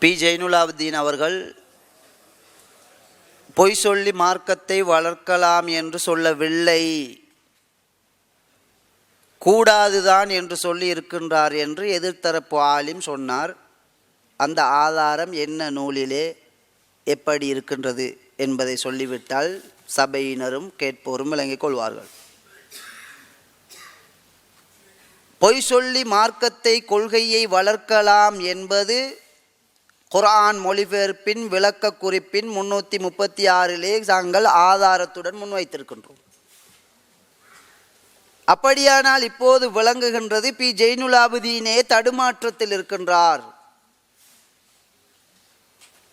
B. ஜெயினுலாவுத்தீன் அவர்கள் பொய் சொல்லி மார்க்கத்தை வளர்க்கலாம் என்று சொல்லவில்லை. கூடாதுதான் என்று சொல்லி இருக்கின்றார் என்று எதிர்த்தரப்பு ஆலிம் சொன்னார். அந்த ஆதாரம் என்ன நூலிலே எப்படி இருக்கின்றது என்பதை சொல்லிவிட்டால் சபையினரும் கேட்போரும் விளங்கிக் கொள்வார்கள். பொய் சொல்லி மார்க்கத்தை கொள்கையை வளர்க்கலாம் என்பது குர்ஆன் மொழிபெயர்ப்பின் விளக்க குறிப்பின் முன்னூற்றி முப்பத்தி ஆறிலே தாங்கள் ஆதாரத்துடன் முன்வைத்திருக்கின்றோம். அப்படியானால் இப்போது விளங்குகின்றது பி. ஜெயினுலாபுதீனே தடுமாற்றத்தில் இருக்கின்றார்.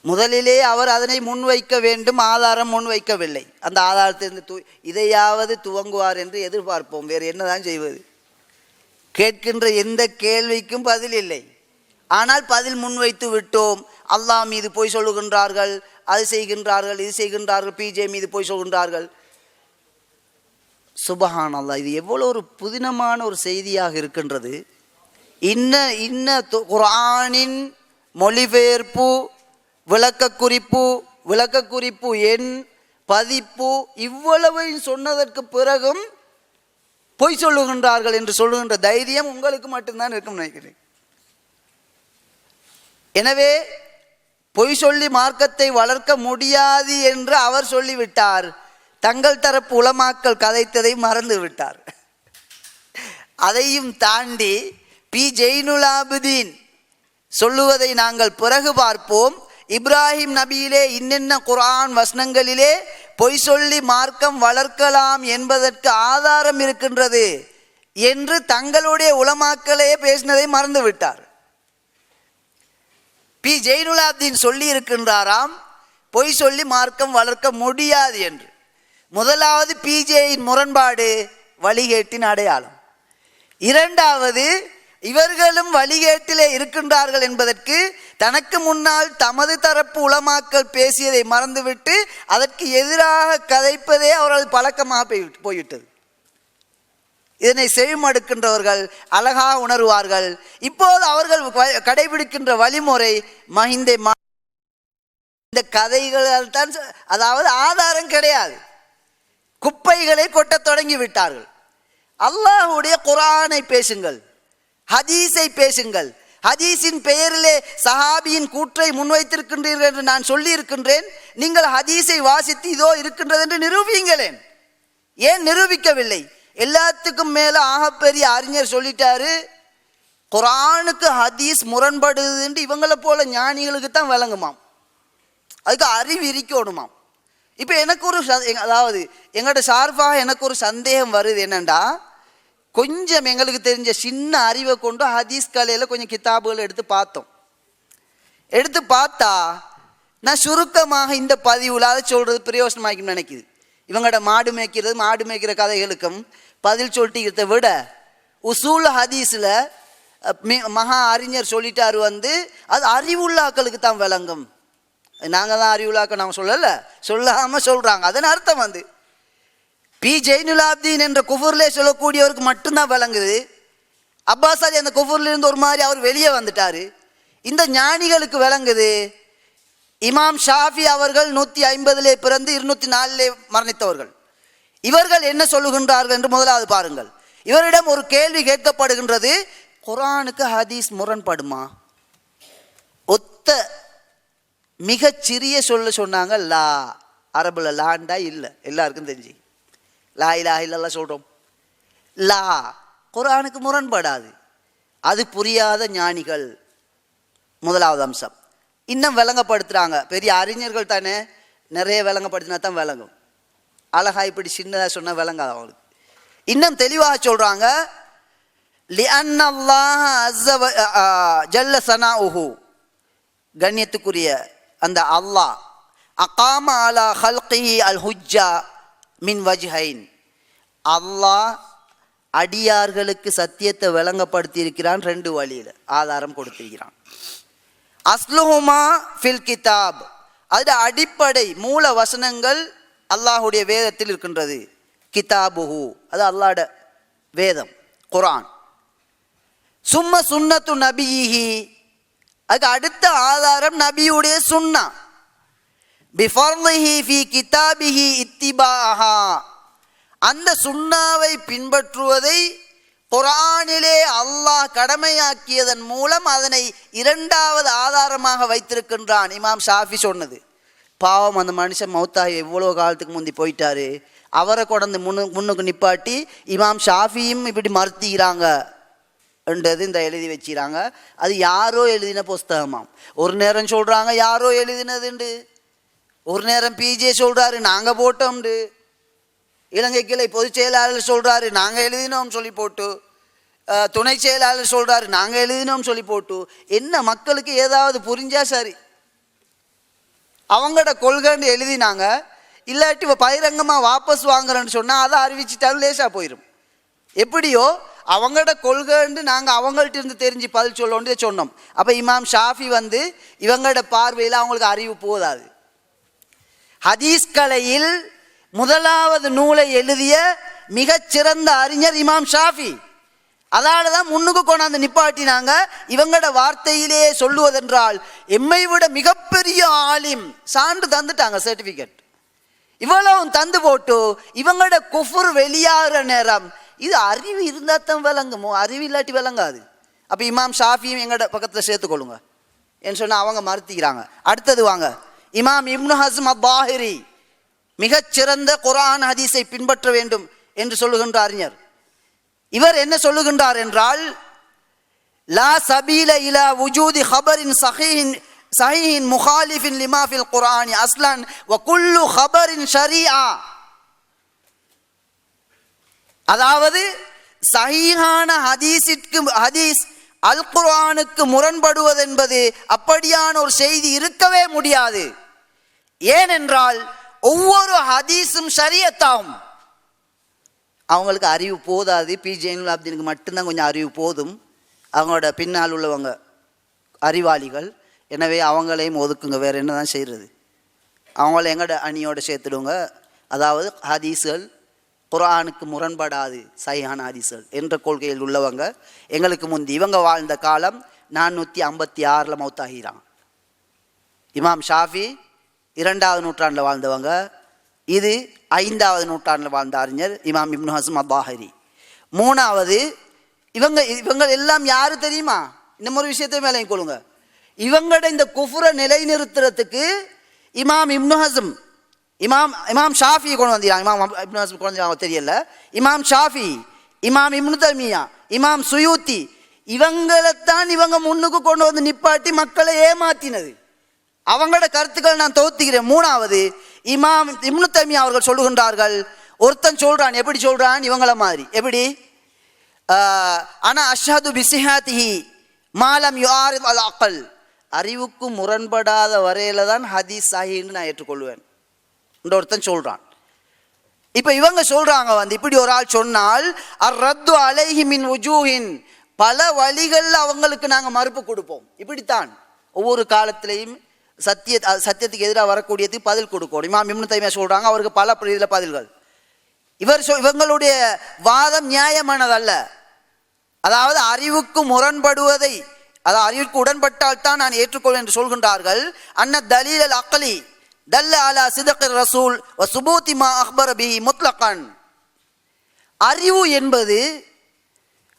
முதலிலே அவர் அதனை முன்வைக்க வேண்டும் ஆதாரம் முன்வைக்கவில்லை. அந்த ஆதாரத்திலிருந்து து இதையாவது துவங்குவார் என்று எதிர்பார்ப்போம். வேறு என்னதான் செய்வது? கேட்கின்ற எந்த கேள்விக்கும் பதில் இல்லை. ஆனால் பதில் முன்வைத்து விட்டோம். அல்லாஹ் மீது போய் சொல்லுகின்றார்கள் அது செய்கின்றார்கள் இது செய்கின்றார்கள் பிஜே மீது போய் சொல்கின்றார்கள். சுபஹான் அல்லாஹ் இது எவ்வளோ ஒரு புதினமான ஒரு செய்தியாக இருக்கின்றது. இன்ன இன்ன குரானின் மொழிபெயர்ப்பு விளக்க குறிப்பு விளக்க குறிப்பு எண் பதிப்பு இவ்வளவையும் சொன்னதற்கு பிறகும் பொய் சொல்லுகின்றார்கள் என்று சொல்லுகின்ற தைரியம் உங்களுக்கு மட்டும்தான் இருக்கும் நினைக்கிறேன். எனவே பொய் சொல்லி மார்க்கத்தை வளர்க்க முடியாது என்று அவர் சொல்லிவிட்டார். தங்கள் தரப்பு உலமாக்கல் கதைத்ததை மறந்து விட்டார். அதையும் தாண்டி பி. ஜெயினுலாபுதீன் சொல்லுவதை நாங்கள் பிறகு பார்ப்போம். இப்ராஹிம் நபியிலே இன்னென்ன குரான் வசனங்களிலே பொய் சொல்லி மார்க்கம் வளர்க்கலாம் என்பதற்கு ஆதாரம் இருக்கின்றது என்று தங்களுடைய உலமாக்களே பேசினதை மறந்து விட்டார். பி ஜெயினுலாப்தீன் சொல்லி இருக்கின்றாராம் பொய் சொல்லி மார்க்கம் வளர்க்க முடியாது என்று. முதலாவது பிஜேயின் முரண்பாடு வழிகேட்டின் அடையாளம். இரண்டாவது இவர்களும் வழிகேட்டிலே இருக்கின்றார்கள் என்பதற்கு தனக்கு முன்னால் தமது தரப்பு உளமாக்கல் பேசியதை மறந்துவிட்டு அதற்கு எதிராக கதைப்பதே அவர்கள் பழக்கமாக போய்விட்டு போய்விட்டது. இதனை செவிமடுக்கின்றவர்கள் அழகாக உணருவார்கள். இப்போது அவர்கள் கடைபிடிக்கின்ற வழிமுறை மஹிந்தை மா இந்த கதைகளால் தான் அதாவது ஆதாரம் கிடையாது. குப்பைகளை கொட்டத் தொடங்கி விட்டார்கள். அல்லாஹுடைய குரானை பேசுங்கள் ஹதீஸை பேசுங்கள். ஹதீஸின் பெயரிலே சஹாபியின் கூற்றை முன்வைத்திருக்கின்றீர்கள் என்று நான் சொல்லி இருக்கின்றேன் நீங்கள் ஹதீஸை வாசித்து இதோ இருக்கின்றது என்று நிரூபியுங்களேன். ஏன் நிரூபிக்கவில்லை? எல்லாத்துக்கும் மேலே ஆகப்பெரிய அறிஞர் சொல்லிட்டாரு குரானுக்கு ஹதீஸ் முரண்படுதுன்ட்டு இவங்களை போல ஞானிகளுக்கு தான் விளங்குமாம். அதுக்கு அறிவு இருக்கணுமாம். இப்போ எனக்கு ஒரு ச- அதாவது எங்கள்கிட்ட சார்பாக எனக்கு ஒரு சந்தேகம் வருது என்னண்டா கொஞ்சம் எங்களுக்கு தெரிஞ்ச சின்ன அறிவை கொண்டு ஹதீஸ் கலையில் கொஞ்சம் கித்தாபுகள் எடுத்து பார்த்தோம். எடுத்து பார்த்தா நான் சுருக்கமாக இந்த பதிவில் அதை சொல்கிறது பிரயோசனமாக்கி நினைக்குது. இவங்களோட மாடு மேய்க்கிறது மாடு மேய்க்கிற கதைகளுக்கும் பதில் சொல்லிட்டு விட உசூல் ஹதீஸில் மகா அறிஞர் சொல்லிட்டார் வந்து அது அறிவுள்ளாக்களுக்கு தான் விளங்கும். நாங்கள் தான் அறிவுள்ளாக்க நாங்கள் சொல்லலை. சொல்லாமல் சொல்கிறாங்க அதன் அர்த்தம் வந்து பி. ஜெயினுலாப்தீன் என்ற குஃபூர்லே சொல்லக்கூடியவருக்கு மட்டும்தான் விளங்குது. அப்பாஸ் அலி அந்த குஃபூர்லேருந்து ஒரு மாதிரி அவர் வெளியே வந்துட்டார். இந்த ஞானிகளுக்கு விளங்குது இமாம் ஷாஃபி அவர்கள் நூற்றி ஐம்பதுலே பிறந்து இருநூற்றி நாலுலே மரணித்தவர்கள். இவர்கள் என்ன சொல்லுகின்றார்கள் என்று முதலாவது பாருங்கள். இவரிடம் ஒரு கேள்வி கேட்கப்படுகின்றது குரானுக்கு ஹதீஸ் முரண்படுமா? ஒத்த மிகச் சிறிய சொல்ல சொன்னாங்க லா அரபுல லாண்டா இல்லை எல்லாருக்கும் தெரிஞ்சு. லா இலா இல்லல்லா சொல்கிறோம் லா குரானுக்கு முரண்படாது. அது புரியாத ஞானிகள். முதலாவது அம்சம். இன்னும் விளங்கப்படுத்துகிறாங்க பெரிய அறிஞர்கள் தானே நிறைய விளங்கப்படுத்தினா தான் விளங்கும். அழகா இப்படி சின்னதாக சொன்ன விளங்காது அவங்களுக்கு. இன்னும் தெளிவாக சொல்கிறாங்க ஜல்ல சனா உஹு கண்ணியத்துக்குரிய அந்த அல்லாஹ் அகாம அலா ஹல்கி அல் ஹுஜா மின் வஜ்ஹைன். அல்லாஹ் அடியார்களுக்கு சத்தியத்தை விளங்கப்படுத்தி இருக்கிறான் ரெண்டு வழியில் ஆதாரம் கொடுத்திருக்கிறான். அஸ்லுஹுமா ஃபில் கிதாப். அது அடிப்படை மூல வசனங்கள் அல்லாஹுடைய வேதத்தில் இருக்கின்றது. கிதாபுஹு. அது அல்லாட வேதம். குரான். சும்ம சுன்னத்து நபியிஹி அதுக்கு அடுத்த ஆதாரம் நபியுடைய சுன்னா. பிஃபர்லிஹி ஃபி கிதாபிஹி இத்திபாஹா. அந்த சுண்ணாவை பின்பற்றுவதை குரானிலே அல்லாஹ் கடமையாக்கியதன் மூலம் அதனை இரண்டாவது ஆதாரமாக வைத்திருக்கின்றான் இமாம் ஷாஃபி சொன்னது. பாவம் அந்த மனுஷன் மௌத்தாகி எவ்வளோ காலத்துக்கு முந்தி போயிட்டாரு. அவரை கொண்டு முன்னு முன்னுக்கு நிப்பாட்டி இமாம் ஷாஃபியும் இப்படி மறுத்திக்கிறாங்க என்றது இந்த எழுதி வச்சிக்கிறாங்க. அது யாரோ எழுதின புஸ்தகமாம். ஒரு நேரம் சொல்கிறாங்க யாரோ எழுதினதுண்டு. ஒரு நேரம் பிஜே சொல்கிறாரு நாங்கள் போட்டோம்ண்டு. இலங்கை கிளை பொதுச் செயலாளர் சொல்கிறாரு நாங்கள் எழுதினோம் சொல்லி போட்டு. துணை செயலாளர் சொல்கிறாரு நாங்கள் எழுதினோம் சொல்லி போட்டு. என்ன மக்களுக்கு ஏதாவது புரிஞ்சால் சரி. அவங்களோட கொள்கைன்னு எழுதினாங்க. இல்லாட்டி இப்போ பகிரங்கமாக வாபஸ் வாங்குறேன்னு சொன்னால் அதை அறிவிச்சிட்டாலும் லேசாக போயிடும் எப்படியோ அவங்களோட கொள்கைன்னு நாங்கள் அவங்கள்ட்ட இருந்து தெரிஞ்சு பதில் சொல்லணும்னு சொன்னோம். அப்போ இமாம் ஷாஃபி வந்து இவங்களோட பார்வையில் அவங்களுக்கு அறிவு போதாது. ஹதீஸ் கலையில் முதலாவது நூலை எழுதிய மிகச்சிறந்த அறிஞர் இமாம் ஷாஃபி. அதனால தான் முன்னுக்கு கொண்டாந்து நிப்பாட்டினாங்க. இவங்களோட வார்த்தையிலே சொல்லுவதென்றால் எம்மை விட மிகப்பெரிய ஆலிம் சான்று தந்துட்டாங்க சர்டிஃபிகேட். இவ்வளவும் தந்து போட்டு இவங்களோட குஃபுர் வெளியாகிற நேரம் இது அறிவு இருந்தால் தான் விளங்குமோ. அறிவு இல்லாட்டி விளங்காது. அப்போ இமாம் ஷாஃபியும் எங்களோட பக்கத்தில் சேர்த்துக்கொள்ளுங்க என்று சொன்னால் அவங்க மறுத்திக்கிறாங்க. அடுத்தது வாங்க. இமாம் இப்னு ஹஸ்ம் அப்பாஹிரி மிகச்சிறந்த குரான் ஹதீஸை பின்பற்ற வேண்டும் என்று சொல்லுகின்ற அறிஞர். இவர் என்ன சொல்லுகின்றார் என்றால் லா சபீல இலா உஜூதி ஹபரின் சஹீன் சஹீஹின் முஹாலிஃபின் லிமாஃபில் குரானி குர்ஆனி அஸ்லான் வ குல்லு ஹபரின் ஷரீஆ. அதாவது சஹீஹான ஹதீஸிற்கு ஹதீஸ் அல் குர்ஆனுக்கு முரண்படுவது என்பது அப்படியான ஒரு செய்தி இருக்கவே முடியாது. ஏனென்றால் ஒவ்வொரு ஹதீஸும் ஷரியத்தாகும் அவங்களுக்கு அறிவு போதாது. பி ஜெயினுல் மட்டும்தான் கொஞ்சம் அறிவு போதும். அவங்களோட பின்னால் உள்ளவங்க அறிவாளிகள். எனவே அவங்களையும் ஒதுக்குங்க. வேறு என்ன தான் செய்கிறது அவங்கள எங்களோட அணியோட சேர்த்துடுங்க. அதாவது ஹதீஸ்கள் குரானுக்கு முரண்படாது. சையான ஹதீஸ்கள் என்ற கொள்கையில் உள்ளவங்க. எங்களுக்கு முந்தி இவங்க வாழ்ந்த காலம் நானூற்றி ஐம்பத்தி ஆறில் மௌத்தாகிறான் இமாம் ஷாஃபி இரண்டாவது நூற்றாண்டில் வாழ்ந்தவங்க. இது ஐந்தாவது நூற்றாண்டில் வாழ்ந்த அறிஞர் இமாம் இப்னு ஹஸ்ம் அப்பாஹரி மூணாவது இவங்க இவங்க எல்லாம் யார் தெரியுமா? இந்த ஒரு விஷயத்தை மேலே கொள்ளுங்க. இவங்களோட இந்த குஃபுரை நிலைநிறுத்துறதுக்கு இமாம் இப்னு ஹஸ்ம் இமாம் இமாம் ஷாஃபி கொண்டு வந்தீங்க இமாம் இப்னு ஹஸ்ம் கொண்டு வந்தாங்க தெரியல. இமாம் ஷாஃபி இமாம் இப்னு தமியா இமாம் சுயூத்தி இவங்களைத்தான் இவங்க முன்னுக்கு கொண்டு வந்து நிப்பாட்டி மக்களை ஏமாத்தினது. அவங்களோட கருத்துக்கள் நான் தொகுத்துக்கிறேன். மூணாவது இமாம் இம்னுத்தமி தமியா அவர்கள் சொல்லுகின்றார்கள் ஒருத்தன் சொல்றான் எப்படி சொல்றான்? இவங்கள மாதிரி. எப்படி? ஆனால் ஆனா அஷ்ஹது பிசிஹாத்திஹி மாலம் யார் அல் அக்கல் அறிவுக்கு முரண்படாத வரையில தான் ஹதீஸ் சாஹின்னு நான் ஏற்றுக்கொள்வேன். இந்த ஒருத்தன் சொல்றான். இப்ப இவங்க சொல்றாங்க வந்து இப்படி ஒரு ஆள் சொன்னால் அர் ரத்து அலைஹி மின் உஜூஹின் பல வழிகளில் அவங்களுக்கு நாங்கள் மறுப்பு கொடுப்போம். இப்படித்தான். ஒவ்வொரு காலத்திலையும் சத்திய சத்தியத்துக்கு எதிராக வரக்கூடியதுக்கு பதில் கொடுக்கணும். இமாம் இம்னு தைமியா சொல்கிறாங்க அவருக்கு பல இதில் பதில்கள். இவர் சொ இவங்களுடைய வாதம் நியாயமானதல்ல. அதாவது அறிவுக்கு முரண்படுவதை அதாவது அறிவுக்கு உடன்பட்டால் தான் நான் ஏற்றுக்கொள் என்று சொல்கின்றார்கள். அன்ன தலீல் அல் அக்லி தல்ல அலா சிதக்கர் ரசூல் வ அக்பர் பி முத்லகன். அறிவு என்பது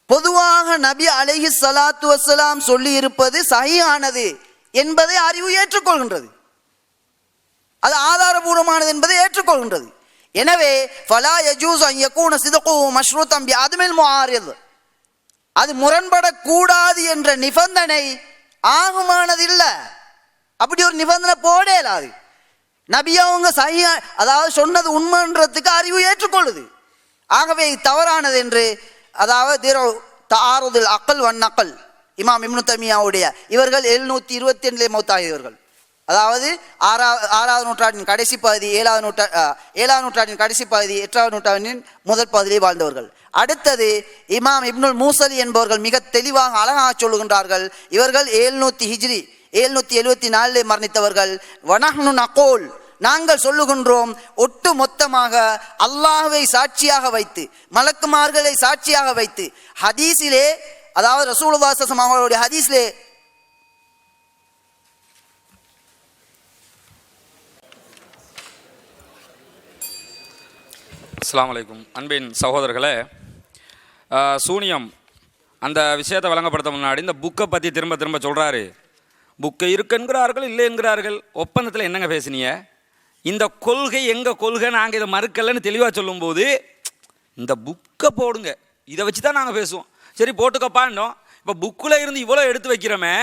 பொதுவாக நபி அலைஹி சலாத்து வசலாம் சொல்லி இருப்பது சகியானது என்பதை அறிவு ஏற்றுக்கொள்கின்றது. அது ஆதாரபூர்வமானது என்பதை ஏற்றுக்கொள்கின்றது. எனவே ஃபலா யஜூஸ் அன் யகூன சிதகு மஷ்ரூத்தம் அதுமேல் அதுமில் முஆரித். அது முரண்படக்கூடாது என்ற நிபந்தனை ஆகுமானது இல்லை அப்படி ஒரு நிபந்தனை போடே இல்லாது நபி அவங்க சரியா அதாவது சொன்னது உண்மைன்றதுக்கு அறிவு ஏற்றுக்கொள்ளுது. ஆகவே இது தவறானது என்று அதாவது திரு தாருதில் அக்கல் வன் அக்கல் இமாம் இம்னுத்தமியாவுடைய இவர்கள் எழுநூற்றி இருபத்தி ரெண்டிலே மௌத்தாகியவர்கள். அதாவது ஆறாவது ஆறாவது நூற்றாண்டின் கடைசி பகுதி ஏழாவது நூற்றா ஏழாவது நூற்றாண்டின் கடைசி பகுதி எட்டாவது நூற்றாண்டின் முதல் பகுதியிலே வாழ்ந்தவர்கள். அடுத்தது இமாம் இப்னுல் மூசலி என்பவர்கள் மிக தெளிவாக அழகாக சொல்லுகின்றார்கள். இவர்கள் ஏழ்நூத்தி ஹிஜ்ரி ஏழ்நூத்தி எழுபத்தி நாலிலே மரணித்தவர்கள். வனஹ்னு நகோல். நாங்கள் சொல்லுகின்றோம் ஒட்டு மொத்தமாக அல்லாஹுவை சாட்சியாக வைத்து மலக்குமார்களை சாட்சியாக வைத்து ஹதீஸிலே அதாவது ரசூலுல்லாசம் அவங்களுடைய ஹதீஸ்லே அஸ்லாம் வலைக்கும் அன்பின் சகோதரர்களே சூனியம் அந்த விஷயத்தை வழங்கப்படுத்த முன்னாடி இந்த புக்கை பற்றி திரும்ப திரும்ப சொல்கிறாரு புக்கை இருக்குங்கிறார்கள் இல்லை என்கிறார்கள் ஒப்பந்தத்தில் என்னங்க பேசினீங்க? இந்த கொள்கை எங்கள் கொள்கை நாங்கள் இதை மறுக்கலைன்னு தெளிவாக சொல்லும்போது இந்த புக்கை போடுங்க. இதை வச்சு தான் நாங்கள் பேசுவோம். சரி போட்டுக்கப்பான்னோம் இப்போ புக்கில் இருந்து இவ்வளோ எடுத்து வைக்கிறோமே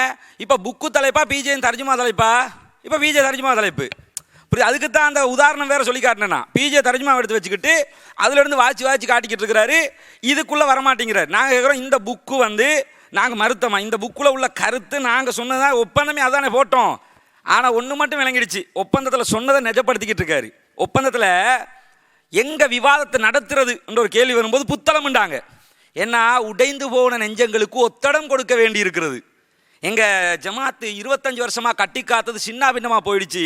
இப்போ புக்கு தலைப்பா பிஜேயின் தர்ஜுமா தலைப்பா? இப்போ பிஜே தர்ஜுமா தலைப்பு. புரியுது அதுக்கு தான் அந்த உதாரணம் வேறு சொல்லி காட்டினேன்? பிஜே தர்ஜுமா எடுத்து வச்சுக்கிட்டு அதுலேருந்து வாச்சி வாச்சி காட்டிக்கிட்டு இருக்கிறாரு. இதுக்குள்ளே வரமாட்டேங்கிறார். நாங்கள் கேட்குறோம் இந்த புக்கு வந்து நாங்கள் மறுத்தோமா இந்த புக்கில் உள்ள கருத்து நாங்கள் சொன்னதான் ஒப்பந்தமே அதானே போட்டோம். ஆனால் ஒன்று மட்டும் விளங்கிடுச்சு. ஒப்பந்தத்தில் சொன்னதை நிஜப்படுத்திக்கிட்டு இருக்காரு. ஒப்பந்தத்தில் எங்கே விவாதத்தை நடத்துறதுன்ற ஒரு கேள்வி வரும்போது புத்தளம்ண்டாங்க ஏன்னா உடைந்து போன நெஞ்சங்களுக்கு ஒத்தடம் கொடுக்க வேண்டி இருக்கிறது எங்கள் ஜமாத்து இருபத்தஞ்சி வருஷமாக கட்டி காத்தது சின்ன பின்னமாக போயிடுச்சு.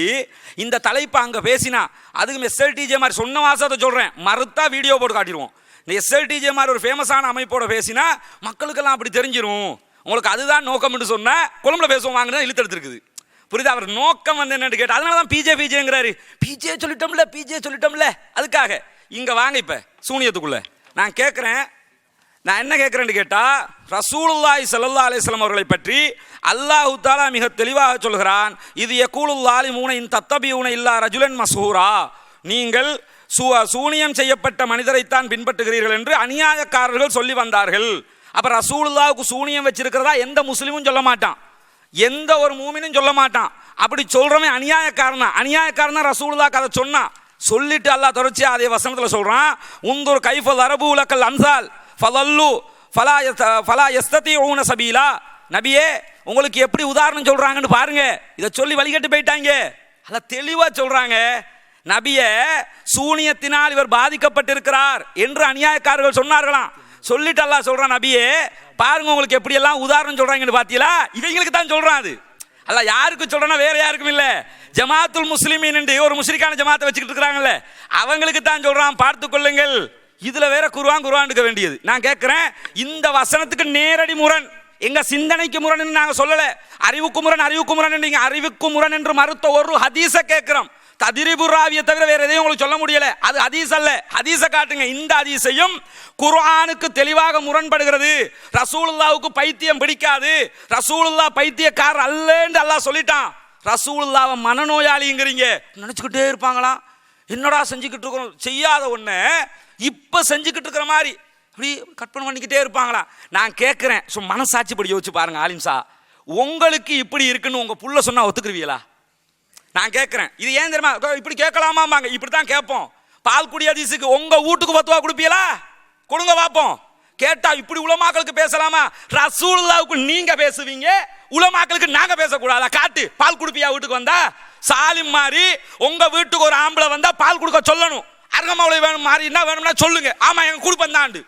இந்த தலைப்பை அங்கே பேசினா அதுக்கு எஸ்எல்டிஜே மாதிரி சொன்ன வாசத்தை சொல்கிறேன் மறுத்தா வீடியோ போட்டு காட்டிடுவோம். இந்த எஸ்எல்டிஜே மாதிரி ஒரு ஃபேமஸான அமைப்போட பேசினா மக்களுக்கெல்லாம் அப்படி தெரிஞ்சிடும் உங்களுக்கு அதுதான் நோக்கம்னு சொன்னால் குழம்புல பேசுவோம் வாங்கினா இழுத்தெடுத்துருக்குது புரியுது? அவர் நோக்கம் வந்து என்னன்னு கேட்டால் அதனால தான் பிஜே பிஜேங்கிறாரு பிஜே சொல்லிட்டோம்ல பிஜே சொல்லிட்டோம்ல அதுக்காக. இங்கே வாங்க இப்போ சூனியத்துக்குள்ளே. நான் கேட்குறேன் நான் என்ன கேட்குறேன்னு கேட்டால் ரசூலுல்லாய் சல்லா அலிஸ்லாம் அவர்களை பற்றி அல்லாஹு தாலா மிக தெளிவாக சொல்கிறான் இது யகூலுல்லாலி மூனையின் ஊனை இல்லா ரஜுலன் மசூரா. நீங்கள் சூ சூனியம் செய்யப்பட்ட மனிதரைத்தான் பின்பற்றுகிறீர்கள் என்று அநியாயக்காரர்கள் சொல்லி வந்தார்கள். அப்போ ரசூலுல்லாவுக்கு சூனியம் வச்சிருக்கிறதா எந்த முஸ்லீமும் சொல்ல மாட்டான். எந்த ஒரு மூமினும் சொல்ல மாட்டான். அப்படி சொல்கிறவன் அநியாயக்காரனா? அநியாயக்காரனா ரசூலுல்லா கதை ரசூலுல்லாஹ் சொன்னான். சொல்லிட்டு அல்லாஹ் தொடர்ச்சியாக அதே வசனத்தில் சொல்கிறான் உந்தூர் கைஃபல் அரபு உலக்கல் அன்சால் ஃபலல்லு ஃபலா ஃபலா எஸ்தத்தி ஊன சபீலா. நபியே உங்களுக்கு எப்படி உதாரணம் சொல்கிறாங்கன்னு பாருங்க. இதை சொல்லி வழிகட்டு போயிட்டாங்க. அதில் தெளிவாக சொல்கிறாங்க நபிய சூனியத்தினால் இவர் பாதிக்கப்பட்டிருக்கிறார் என்று அநியாயக்காரர்கள் சொன்னார்களாம். சொல்லிட்டு அல்லாஹ் சொல்கிறான் நபியே பாருங்க உங்களுக்கு எப்படி எல்லாம் உதாரணம் சொல்கிறாங்கன்னு பார்த்தீங்களா இவங்களுக்கு தான் சொல்கிறான் அது. அல்ல யாருக்கு சொல்றேன்னா வேற யாருக்கும் இல்ல. ஜமாத்துல் முஸ்லிமின் என்று ஒரு முஸ்லிக்கான ஜமாத்தை வச்சுக்கிட்டு இருக்கிறாங்கல்ல. அவங்களுக்கு தான் சொல்றான் பார்த்து கொள்ளுங்கள். இதுல வேற குருவான் குருவான் எடுக்க வேண்டியது. நான் கேட்கிறேன் இந்த வசனத்துக்கு நேரடி முரண். எங்க சிந்தனைக்கு முரண் நாங்க சொல்லல. அறிவுக்கு முரண் அறிவுக்கு முரண் நீங்க அறிவுக்கு முரண் என்று மறுத்த ஒரு ஹதீஸ கேட்கிறோம் ததிரிபு ராவியை தவிர வேற எதையும் உங்களுக்கு சொல்ல முடியல. அது ஹதீஸ் அல்ல. ஹதீஸ காட்டுங்க. இந்த ஹதீஸையும் குர்ஆனுக்கு தெளிவாக முரண்படுகிறது. ரசூலுல்லாவுக்கு பைத்தியம் பிடிக்காது. ரசூலுல்லா பைத்தியக்காரர் அல்லன்னு அல்லாஹ் சொல்லிட்டான். ரசூலுல்லாவை மனநோயாளிங்கிறீங்க. நினைச்சுக்கிட்டே இருப்பாங்களாம். என்னடா செஞ்சுக்கிட்டு இருக்கிறோம் செய்யாத ஒன்று இப்போ செஞ்சுக்கிட்டு இருக்கிற மாதிரி. அப்படி கற்பனை பண்ணிக்கிட்டே இருப்பாங்களா? நான் கேட்குறேன் ஸோ மனசாட்சிப்படி யோசிச்சு பாருங்க ஆலிம்சா உங்களுக்கு இப்படி இருக்குன்னு உங்கள் புள்ள சொன்னால் ஒத்துக்குருவீங்களா? நான் கேட்குறேன் இது ஏன் தெரியுமா? இப்படி கேட்கலாமாம்பாங்க. இப்படி தான் கேட்போம். பால் குடி அதிசுக்கு உங்கள் வீட்டுக்கு பத்துவா கொடுப்பீங்களா? கொடுங்க பார்ப்போம். கேட்டால் இப்படி உலமாக்களுக்கு பேசலாமா? ரசூலுல்லாவுக்கு நீங்கள் பேசுவீங்க உலமாக்களுக்கு நாங்கள் பேசக்கூடாதா? காட்டு பால் குடுப்பியா வீட்டுக்கு வந்தா? சாலிம் மாதிரி உங்கள் வீட்டுக்கு ஒரு ஆம்பளை வந்தால் பால் கொடுக்க சொல்லணும். அருகமாவளை வேணும் மாறினா வேணும்னா சொல்லுங்க. ஆமா எங்க குடுப்பம் தாண்டு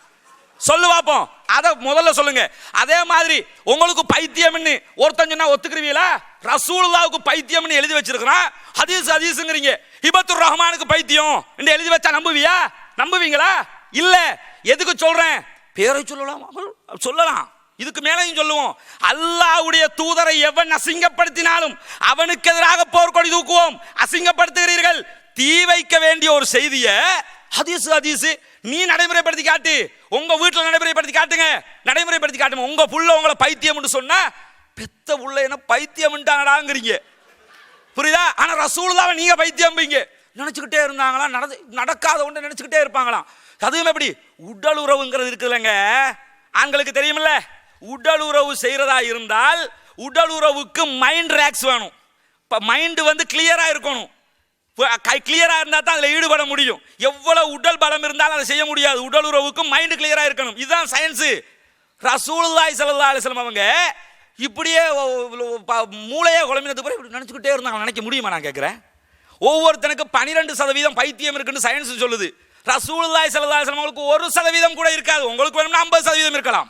சொல்லு பார்ப்போம் அதை முதல்ல சொல்லுங்க. அதே மாதிரி உங்களுக்கு பைத்தியம்னு ஒருத்தன் சொன்னா ஒத்துக்கிறீங்களா? ரசூலுல்லாவுக்கு பைத்தியம்னு எழுதி வச்சிருக்கிறான். ஹதீஸ் ஹதீஸ்ங்கிறீங்க. ஹிபத்துர் ரஹ்மானுக்கு பைத்தியம். என்று எழுதி வச்சா நம்புவியா? நம்புவீங்களா? இல்ல. எதுக்கு சொல்றேன்? பேரை சொல்லலாம் சொல்லலாம். இதுக்கு மேலையும் சொல்லுவோம். அல்லாவுடைய தூதரை எவன் அசிங்கப்படுத்தினாலும் அவனுக்கு எதிராக போர்க்கொடி தூக்குவோம். அசிங்கப்படுத்துகிறீர்கள். தீ வைக்க வேண்டிய ஒரு செய்தியை ஹதீஸ் ஹதீஸ் நீ நடைமுறைப்படுத்தி காட்டு. உங்க வீட்டில் நடைமுறைப்படுத்தி காட்டுங்க. நடைமுறைப்படுத்தி காட்டுங்க. உங்க புள்ள உங்களை பைத்தியம்னு சொன்னா பெத்த புள்ள என்ன பைத்தியம்ட்டாங்கடாங்கிறீங்க புரியுதா? ஆனா ரசூலுல்லாவை நீங்க பைத்தியம்பீங்க நினைச்சுக்கிட்டே இருந்தாங்களாம். நடந்து நடக்காத ஒன்று நினைச்சுக்கிட்டே இருப்பாங்களாம். அதுவும் எப்படி? உடல் உறவுங்கிறது இருக்குதுல்லங்க. ஆண்களுக்கு தெரியுமில்ல? உடல் உறவு செய்கிறதா இருந்தால் உடல் உறவுக்கு மைண்ட் ரிலாக்ஸ் வேணும். இப்போ மைண்டு வந்து கிளியராக இருக்கணும். கை கிளியராக இருந்தால் தான் அதில் ஈடுபட முடியும். எவ்வளோ உடல் பலம் இருந்தாலும் அதை செய்ய முடியாது. உடல் உறவுக்கும் மைண்டு கிளியராக இருக்கணும். இதுதான் சயின்ஸு ரசூலுல்லாய் ஸல்லல்லாஹு அலைஹி அவங்க இப்படியே மூளையே குழம்பினது பிறகு இப்படி நினச்சிக்கிட்டே இருந்தாங்க. நினைக்க முடியுமா நான் கேட்குறேன் ஒவ்வொருத்தனுக்கு பனிரெண்டு சதவீதம் பைத்தியம் இருக்குன்னு சயின்ஸ் சொல்லுது. ரசூலுல்லாஹி ஸல்லல்லாஹு அலைஹி அவங்களுக்கு ஒரு சதவீதம் கூட இருக்காது. உங்களுக்கு வேணும்னா ஐம்பது சதவீதம் இருக்கலாம்.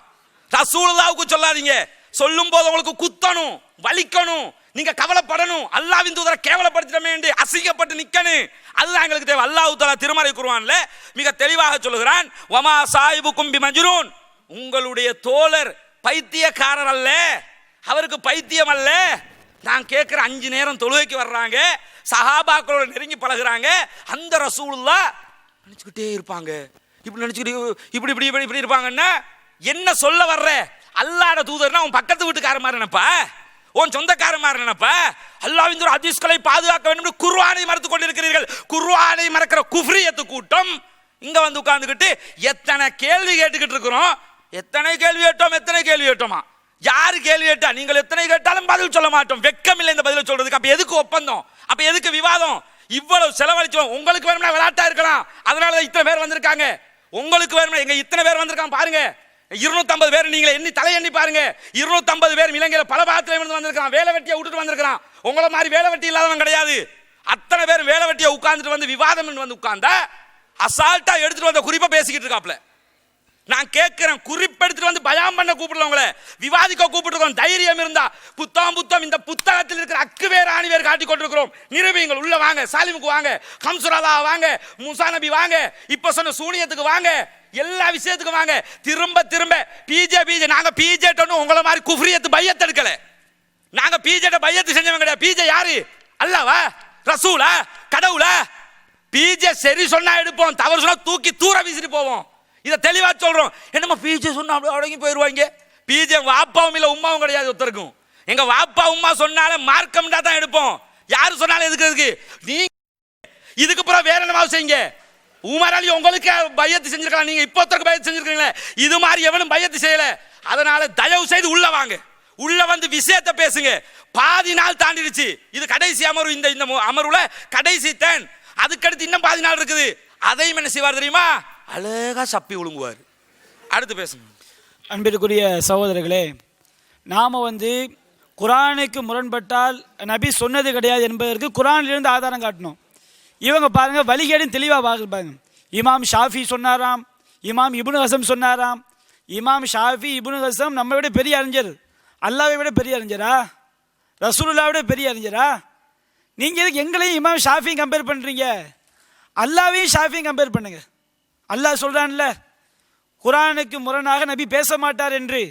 ரசூலுல்லாவுக்கு சொல்லாதீங்க. சொல்லும் போது உங்களுக்கு குத்தணும் வலிக்கணும். நீங்க கவலைப்படணும். அல்லாவின் தூதரை கேவலப்படுத்திடமே என்று அசிங்கப்பட்டு நிக்கணும். அதுதான் எங்களுக்கு தேவை. அல்லாஹ் தலா திருமறை குருவான்ல மிக தெளிவாக சொல்லுகிறான். வமா கும்பி பிமஜ்னூன் உங்களுடைய தோழர் பைத்தியக்காரர் அல்ல. அவருக்கு பைத்தியம் அல்ல. நான் கேட்குற அஞ்சு நேரம் தொழுகைக்கு வர்றாங்க. சஹாபாக்களோட நெருங்கி பழகுறாங்க. அந்த ரசூலுல்லா நினச்சிக்கிட்டே இருப்பாங்க. இப்படி நினச்சிக்கிட்டு இப்படி இப்படி இப்படி இப்படி இருப்பாங்கன்னா என்ன சொல்ல வர்ற? அல்லாட தூதர்னா உன் பக்கத்து வீட்டுக்கார மாதிரி நினைப்பா? உன் சொந்தக்கார மாதிரி நினைப்பா அல்லாவின் ஒரு அதிஸ்களை பாதுகாக்க வேண்டும் என்று குர்ஆனை மறுத்து கொண்டிருக்கிறீர்கள். குர்வானை மறக்கிற குஃப்ரியத்து கூட்டம். இங்க வந்து உட்கார்ந்துக்கிட்டு எத்தனை கேள்வி கேட்டுக்கிட்டு இருக்கிறோம்? எத்தனை கேள்வி கேட்டோம்? எத்தனை கேள்வி கேட்டோமா? யார் கேள்வி கேட்டா? நீங்கள் எத்தனை கேட்டாலும் பதில் சொல்ல மாட்டோம். வெக்கம் இல்லை இந்த பதில சொல்றதுக்கு. அப்ப எதுக்கு ஒப்பந்தம்? அப்ப எதுக்கு விவாதம்? இவ்வளவு செலவழிச்சோம் உங்களுக்கு வேணும்னா விளையாட்டா இருக்கலாம். அதனால இத்தனை பேர் வந்திருக்காங்க. உங்களுக்கு வேணும்னா எங்க இத்தனை பேர் வந்திருக்காங்க பாருங்க. இருநூத்தம்பது பேர் நீங்களே எண்ணி தலை எண்ணி பாருங்க. இருநூத்தம்பது பேர் இலங்கையில் பல பாகத்தில் இருந்து வந்திருக்கான் வேலை வெட்டியை விட்டுட்டு வந்திருக்கிறான். உங்களை மாதிரி வேலை வெட்டி இல்லாதவன் கிடையாது. அத்தனை பேர் வேலை வெட்டியை உட்கார்ந்துட்டு வந்து விவாதம் வந்து உட்கார்ந்தா அசால்ட்டா எடுத்துட்டு வந்த குறிப்பை பேசிக்கிட்டு இருக்காப்ல நான் கேட்கிறேன் குறிப்பெடுத்துட்டு வந்து பயாம் பண்ண கூப்பிடல உங்களை. விவாதிக்க கூப்பிட்டுருக்கோம் தைரியம் இருந்தா. புத்தம் புத்தம் இந்த புத்தகத்தில் இருக்கிற அக்கு வேறு ஆணி வேறு காட்டி கொண்டிருக்கிறோம். நிரூபிங்கள் உள்ள வாங்க சாலிமுக்கு வாங்க ஹம்சுராதா வாங்க முசா நபி வாங்க இப்ப சொன்ன சூனியத்துக்கு வாங்க. எல்லா விஷயத்துக்கும் வாங்க. திரும்ப திரும்ப பிஜே பிஜே நாங்கள் பிஜே உங்களை மாதிரி குஃப்ரியத்து பையத்தை எடுக்கல. நாங்கள் பிஜேட்ட பையத்து செஞ்சவங்க கிடையாது. பிஜே யாரு? அல்லாவா? ரசூலா? கடவுளா? பிஜே சரி சொன்னா எடுப்போம். தவறு சொன்னா தூக்கி தூர வீசிட்டு போவோம். இதை தெளிவாக சொல்கிறோம் என்னம்மா பிஜே சொன்னா அப்படியே அடங்கி போயிடுவாங்க பிஜே வாப்பாவும் இல்லை உமாவும் கிடையாது ஒருத்தருக்கும். எங்கள் வாப்பா உமா சொன்னாலும் மார்க்கம்டா தான் எடுப்போம். யார் சொன்னாலும் எதுக்கு எதுக்கு? நீ இதுக்கு அப்புறம் வேற என்னமா செய்யுங்க. உமர் அலி உங்களுக்கு பயத்து செஞ்சிருக்கலாம். நீங்க இப்போ பயத்து செஞ்சுருக்கீங்களே. செஞ்சிருக்கீங்களே இது மாதிரி எவனும் பயத்து செய்யல. அதனால தயவு செய்து உள்ள வாங்க. உள்ள வந்து விஷயத்தை பேசுங்க. பாதி நாள் தாண்டிடுச்சு. இது கடைசி அமர்வு. இந்த இந்த அமர்வுல கடைசி தேன். அதுக்கடுத்து இன்னும் பாதி நாள் இருக்குது. அதையும் என்ன செய்வார் தெரியுமா? அழகா சப்பி விழுங்குவார் அடுத்து பேசுங்க. அன்பிற்குரிய சகோதரர்களே நாம் வந்து குரானுக்கு முரண்பட்டால் நபி சொன்னது கிடையாது என்பதற்கு குரானிலிருந்து ஆதாரம் காட்டணும். இவங்க பாருங்கள் வழிகேடும் தெளிவாக பார்க்குறாங்க இமாம் ஷாஃபி சொன்னாராம் இமாம் இபுனு ஹசம் சொன்னாராம். இமாம் ஷாஃபி இபுனு ஹசம் நம்ம விட பெரிய அறிஞர். அல்லாவை விட பெரிய அறிஞரா? ரசூலுல்லா விட பெரிய அறிஞரா? நீங்கள் எதுக்கு எங்களையும் இமாம் ஷாஃபியும் கம்பேர் பண்ணுறீங்க அல்லாவையும் ஷாஃபியும் கம்பேர் பண்ணுங்கள் அல்லாஹ் சொல்கிறான்ல குரானுக்கு முரணாக நபி பேச மாட்டார் என்று.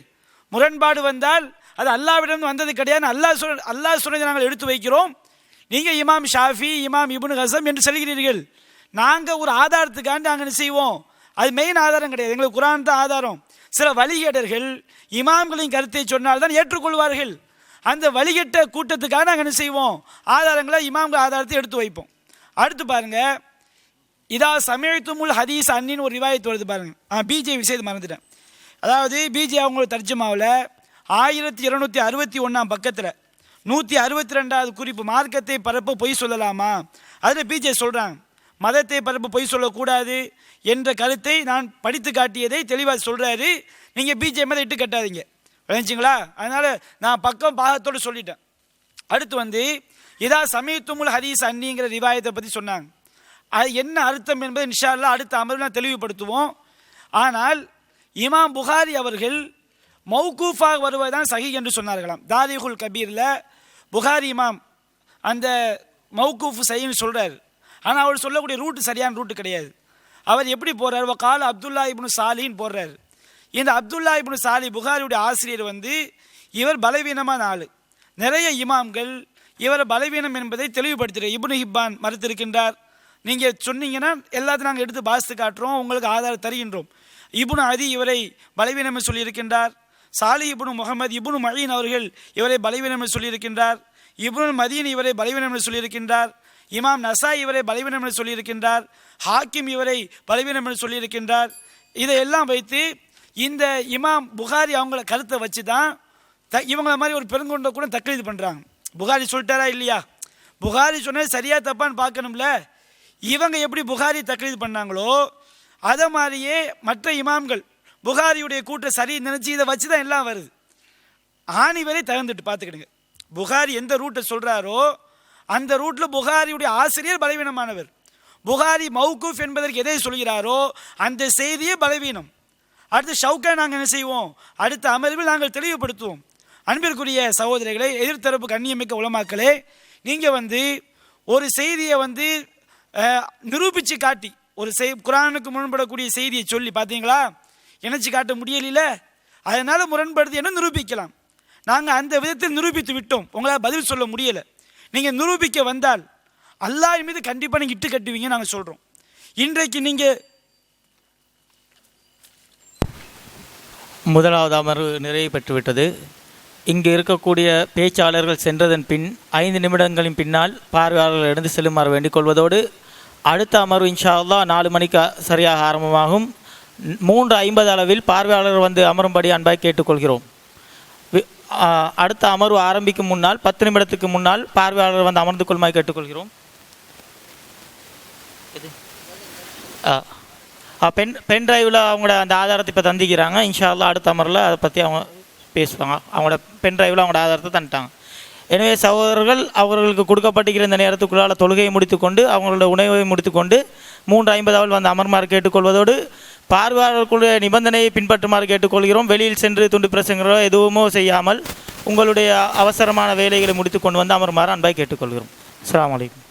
முரண்பாடு வந்தால் அது அல்லாவிடம் வந்தது கிடையாது. அல்லாஹ் சொல் அல்லாஹ் சொன்னதை நாங்கள் எடுத்து வைக்கிறோம். நீங்கள் இமாம் ஷாஃபி இமாம் இபுன் ஹசம் என்று சொல்கிறீர்கள். நாங்கள் ஒரு ஆதாரத்துக்காண்டி நாங்கள் என்ன செய்வோம்? அது மெயின் ஆதாரம் கிடையாது. எங்களுக்கு குரான் தான் ஆதாரம். சில வழிகேடர்கள் இமாம்களின் கருத்தை சொன்னால் தான் ஏற்றுக்கொள்வார்கள். அந்த வழிகட்ட கூட்டத்துக்காக நாங்கள் என்ன செய்வோம்? ஆதாரங்களை இமாம்கள் ஆதாரத்தை எடுத்து வைப்போம். அடுத்து பாருங்கள் இதா சமயத்துமுல் ஹதீஸ் அன்னின்னு ஒரு ரிவாயத்து வருது பாருங்க. ஆ பிஜே விஷயத்தை மறந்துட்டேன். அதாவது பிஜே அவங்களோட தர்ஜமாவில் ஆயிரத்தி இருநூற்றி அறுபத்தி ஒன்றாம் பக்கத்தில் நூற்றி அறுபத்தி ரெண்டாவது குறிப்பு மார்க்கத்தை பரப்ப பொய் சொல்லலாமா? அதில் பிஜே சொல்கிறாங்க மதத்தை பரப்ப பொய் சொல்லக்கூடாது என்ற கருத்தை நான் படித்து காட்டியதை தெளிவாக சொல்கிறாரு நீங்கள் பிஜே மேலே இட்டு கட்டாதீங்க. விளைஞ்சிங்களா அதனால் நான் பக்கம் பாகத்தோடு சொல்லிட்டேன். அடுத்து வந்து இதா சமயத்துமுல் ஹரீஸ் அன்னிங்கிற ரிவாயத்தை பற்றி சொன்னாங்க. அது என்ன அர்த்தம் என்பதை இன்ஷா அடுத்த அமர்வு நான் தெளிவுபடுத்துவோம். ஆனால் இமாம் புகாரி அவர்கள் மௌகூஃபாக வருவதுதான் சஹி என்று சொன்னார்களாம். தாரிகுல் கபீரில் புகாரி இமாம் அந்த மௌகூஃப் சைன்னு சொல்கிறார் ஆனால் அவர் சொல்லக்கூடிய ரூட்டு சரியான ரூட்டு கிடையாது. அவர் எப்படி போறார்? கால அப்துல்லா இப்னு சாலின்னு போடுறாரு. இந்த அப்துல்லா இப்னு சாலி புகாரியுடைய ஆசிரியர் வந்து இவர் பலவீனமான ஆள் நிறைய இமாம்கள் இவர் பலவீனம் என்பதை தெளிவுபடுத்துகிறார். இப்னு ஹிப்பான் மறுத்திருக்கின்றார். நீங்கள் சொன்னீங்கன்னா எல்லாத்தையும் நாங்கள் எடுத்து பாசித்து காட்டுறோம். உங்களுக்கு ஆதாரம் தருகின்றோம். இப்னு அதி இவரை பலவீனம் சொல்லியிருக்கின்றார். சாலி இப்னு முகமது இப்னு மழீன் அவர்கள் இவரை பலவீனம் என்று சொல்லியிருக்கின்றார். இப்னு மதீன் இவரை பலவீனம் என்று சொல்லியிருக்கின்றார். இமாம் நசா இவரை பலவீனம் என்று சொல்லியிருக்கின்றார். ஹாக்கிம் இவரை பலவீனம் என்று சொல்லியிருக்கின்றார். இதையெல்லாம் வைத்து இந்த இமாம் புகாரி அவங்கள கருத்தை வச்சு தான் த இவங்கள மாதிரி ஒரு பெருங்கொண்டை கூட தக்கலீது பண்ணுறாங்க புகாரி சொல்லிட்டாரா இல்லையா? புகாரி சொன்னது சரியாக தப்பான்னு பார்க்கணும்ல. இவங்க எப்படி புகாரி தக்கலீது பண்ணாங்களோ அதை மாதிரியே மற்ற இமாம்கள் புகாரியுடைய கூட்டம் சரி நினச்சி இதை வச்சு தான் எல்லாம் வருது. ஆணி வரை தகுந்துட்டு பார்த்துக்கிடுங்க. புகாரி எந்த ரூட்டை சொல்கிறாரோ அந்த ரூட்டில் புகாரியுடைய ஆசிரியர் பலவீனமானவர். புகாரி மௌகூஃப் என்பதற்கு எதை சொல்கிறாரோ அந்த செய்தியே பலவீனம். அடுத்து ஷவுக்கை நாங்கள் என்ன செய்வோம்? அடுத்த அமர்வில் நாங்கள் தெளிவுபடுத்துவோம். அன்பிற்குரிய சகோதரிகளை எதிர்த்தரப்பு கண்ணியமிக்க உலமாக்களே நீங்கள் வந்து ஒரு செய்தியை வந்து நிரூபித்து காட்டி ஒரு செய் குரானுக்கு முன்படக்கூடிய செய்தியை சொல்லி பார்த்தீங்களா? இணைச்சி காட்ட முடியலைல. அதனால் முரண்படுது என்ன நிரூபிக்கலாம்? நாங்கள் அந்த விதத்தில் நிரூபித்து விட்டோம். உங்களால் பதில் சொல்ல முடியலை. நீங்கள் நிரூபிக்க வந்தால் அல்லாஹ் மீது கண்டிப்பாக நீங்கள் இட்டு கட்டுவீங்க நாங்கள் சொல்கிறோம் இன்றைக்கு நீங்கள் முதலாவது அமர்வு நிறைவு பெற்றுவிட்டது. இங்கு இருக்கக்கூடிய பேச்சாளர்கள் சென்றதன் பின் ஐந்து நிமிடங்களின் பின்னால் பார்வையாளர்கள் எழுந்து செல்லுமாறு வேண்டிக் கொள்வதோடு அடுத்த அமர்வு இன்ஷா அல்லா நாலு மணிக்கு சரியாக ஆரம்பமாகும். மூன்று ஐம்பது அளவில் பார்வையாளர் வந்து அமரும்படி அன்பாய் கேட்டுக்கொள்கிறோம். அடுத்த அமர்வு ஆரம்பிக்கும் முன்னால் பத்து நிமிடத்துக்கு முன்னால் பார்வையாளர் வந்து அமர்ந்து கொள்ளுமாய் கேட்டுக்கொள்கிறோம். பென் பென் டிரைவில் அவங்களோட அந்த ஆதாரத்தை இப்போ தந்திக்கிறாங்க. இன்ஷால்லா அடுத்த அமரில் அதை பற்றி அவங்க பேசுவாங்க. அவங்களோட பென் டிரைவில் அவங்களோட ஆதாரத்தை தந்துட்டாங்க. எனவே சகோதரர்கள் அவர்களுக்கு கொடுக்கப்பட்டிருக்கிற இந்த நேரத்துக்குள்ளால் தொழுகையை முடித்துக்கொண்டு அவங்களோட உணவை முடித்துக்கொண்டு மூன்று ஐம்பதாவது வந்து அமர்மாறு கேட்டுக்கொள்வதோடு பார்வையாளர்களுடைய நிபந்தனையை பின்பற்றுமாறு கேட்டுக்கொள்கிறோம். வெளியில் சென்று துண்டு பிரசங்களோ எதுவுமோ செய்யாமல் உங்களுடைய அவசரமான வேலைகளை முடித்து கொண்டு வந்து அமருமாறு அன்பாய் கேட்டுக்கொள்கிறோம். அஸ்ஸலாமு வலைக்கம்